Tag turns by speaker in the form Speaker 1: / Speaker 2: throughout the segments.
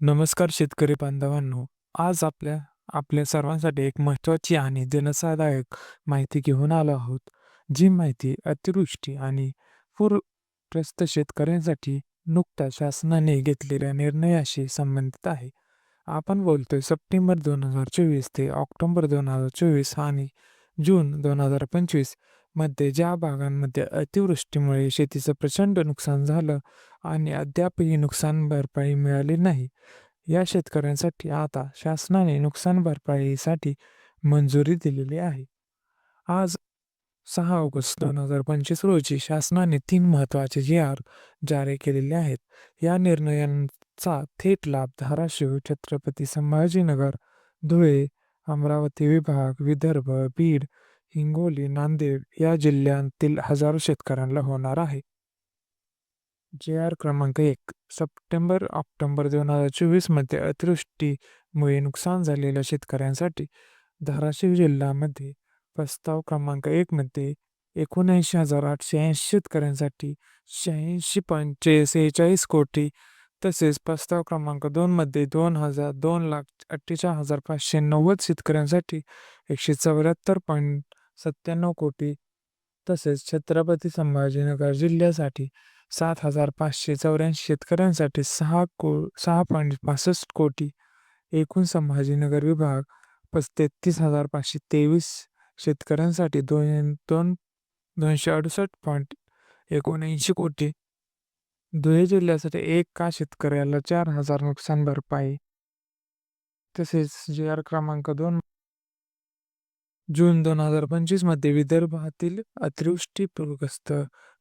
Speaker 1: नमस्कार शेतकरी बांधवांनो. आज आपल्या आपल्या सर्वांसाठी एक महत्त्वाची आणि जनसादायक माहिती घेऊन आलो आहोत. जी माहिती अतिवृष्टी आणि पूरग्रस्त शेतकऱ्यांसाठी नुकत्याच शासनाने घेतलेल्या निर्णयाशी संबंधित आहे. आपण बोलतोय सप्टेंबर दोन हजार चोवीस ते ऑक्टोबर दोन हजार चोवीस आणि जून दोन हजार पंचवीसमध्ये ज्या भागांमध्ये अतिवृष्टीमुळे शेतीचं प्रचंड नुकसान झालं आणि अद्यापही नुकसान भरपाई मिळाली नाही. या शेतकऱ्यांसाठी आता शासनाने नुकसान भरपाईसाठी मंजुरी दिलेली आहे. आज सहा ऑगस्ट दोन हजार पंचवीस रोजी शासनाने तीन महत्त्वाचे जी आर जारी केलेले आहेत. या निर्णयांचा थेट लाभ धाराशिव छत्रपती संभाजीनगर धुळे अमरावती विभाग विदर्भ बीड हिंगोली नांदेड या जिल्ह्यांतील हजारो शेतकऱ्यांना होणार आहे. जे आर क्रमांक एक सप्टेंबर ऑक्टोंबर दोन हजार चोवीसमध्ये अतिवृष्टीमुळे नुकसान झालेल्या शेतकऱ्यांसाठी धाराशिव जिल्ह्यामध्ये प्रस्ताव क्रमांक एकमध्ये एकोणऐंशी हजार आठशे ऐंशी शेतकऱ्यांसाठी शहाऐंशी पंचे सेहेचाळीस कोटी तसेच प्रस्ताव क्रमांक दोनमध्ये दोन हजार दोन लाख अठ्ठेचाळीस हजार पाचशे नव्वद शेतकऱ्यांसाठी एकशे चौऱ्याहत्तर पॉईंट सत्त्याण्णव कोटी तसेच छत्रपती संभाजीनगर जिल्ह्यासाठी सात हजार पाचशे चौऱ्याऐंशी शेतकऱ्यांसाठी सहा को सहा पॉईंट पासष्ट कोटी. एकूण संभाजीनगर विभाग पस तेहतीस हजार पाचशे तेवीस शेतकऱ्यांसाठी दोन दोन दोनशे अडुसष्ट पॉईंट एकोणऐंशी कोटी. धुळे जिल्ह्यासाठी एका शेतकऱ्याला चार हजार नुकसान भरपाई. तसेच जे आर क्रमांक दोन जून दोन हजार पंचवीसमध्ये विदर्भातील अतिवृष्टीपूरग्रस्त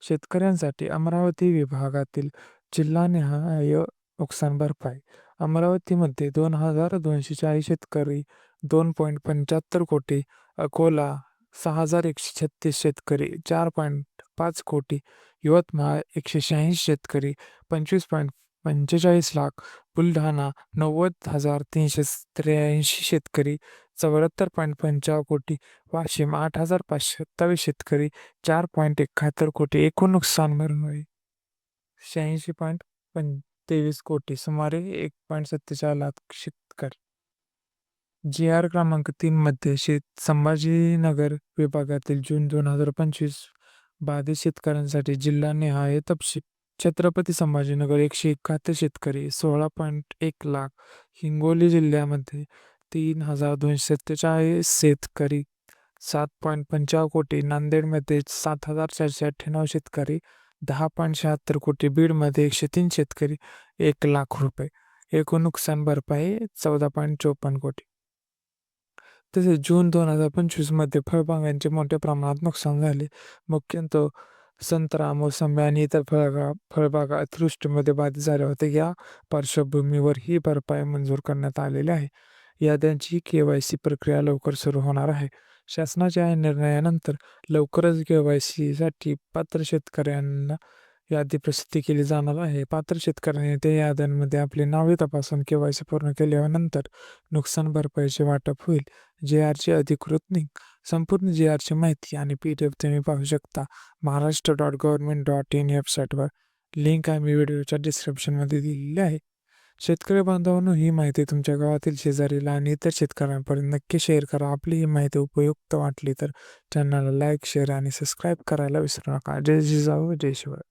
Speaker 1: शेतकऱ्यांसाठी अमरावती विभागातील जिल्हानिहाय नुकसान भरपाई अमरावतीमध्ये दोन हजार दोनशे चाळीस शेतकरी दोन पॉईंट पंच्याहत्तर कोटी अकोला सहा हजार एकशे छत्तीस शेतकरी चार पॉईंट पाच कोटी यवतमाळ एकशे शहाऐंशी शेतकरी पंचवीस पॉईंट पंचेचाळीस लाख बुलढाणा नव्वद हजार तीनशे त्र्याऐंशी शेतकरी चौऱ्याहत्तर पॉईंट पंचावन्न कोटी वाशिम आठ हजार पाचशे सत्तावीस शेतकरी चार पॉईंट एकाहत्तर कोटी एकूण नुकसान भरपाई शहाऐंशी पॉईंट पं तेवीस कोटी सुमारे एक पॉईंट सत्तेचाळीस लाख शेतकरी. जी आर क्रमांक तीनमध्ये शेत संभाजीनगर विभागातील जून दोन हजार पंचवीस बाधित शेतकऱ्यांसाठी जिल्हानिहाय तपशील. छत्रपती संभाजीनगर एकशे एकाहत्तर शेतकरी सोळा पॉईंट एक लाख. हिंगोली जिल्ह्यामध्ये तीन हजार दोनशे सत्तेचाळीस शेतकरी सात पॉईंट पंचावन्न कोटी नांदेडमध्ये सात हजार चारशे अठ्ठ्याण्णव शेतकरी दहा पॉईंट शहात्तर कोटी बीडमध्ये एकशे तीन शेतकरी एक लाख रुपये. एकूण नुकसान भरपाई चौदा पॉईंट चोपन्न कोटी. तसेच जून दोन हजार पंचवीसमध्ये फळबागांचे मोठ्या प्रमाणात नुकसान झाले. मुख्यतः संत्रा मोसंबी आणि इतर फळबागा फळबागा अतिवृष्टीमध्ये बाधित झाल्या होते या पार्श्वभूमीवर ही भरपाई मंजूर करण्यात आलेली आहे. याद्यांची के वाय सी प्रक्रिया लवकर सुरू होणार आहे. शासनाच्या या निर्णयानंतर लवकरच के वाय सीसाठी पात्र शेतकऱ्यांना यादी प्रसिद्धी केली जाणार आहे. पात्र शेतकऱ्यांनी त्या याद्यांमध्ये आपली नावे तपासून के वाय सी पूर्ण केल्यानंतर नुकसान भरपाईचे वाटप होईल. जे आरची अधिकृत लिंक संपूर्ण जे आरची माहिती आणि पी डी एफ तुम्ही पाहू शकता. Maharashtra dot government dot in वेबसाईटवर लिंक आम्ही व्हिडिओच्या डिस्क्रिप्शनमध्ये दिलेली आहे. शेतकरी बांधवांनो ही माहिती तुमच्या गावातील शेजारीला आणि इतर शेतकऱ्यांपर्यंत नक्की शेअर करा. आपली ही माहिती उपयुक्त वाटली तर चॅनलला लाईक शेअर आणि सबस्क्राईब करायला विसरू नका. जय जिजाऊ जय शिवाय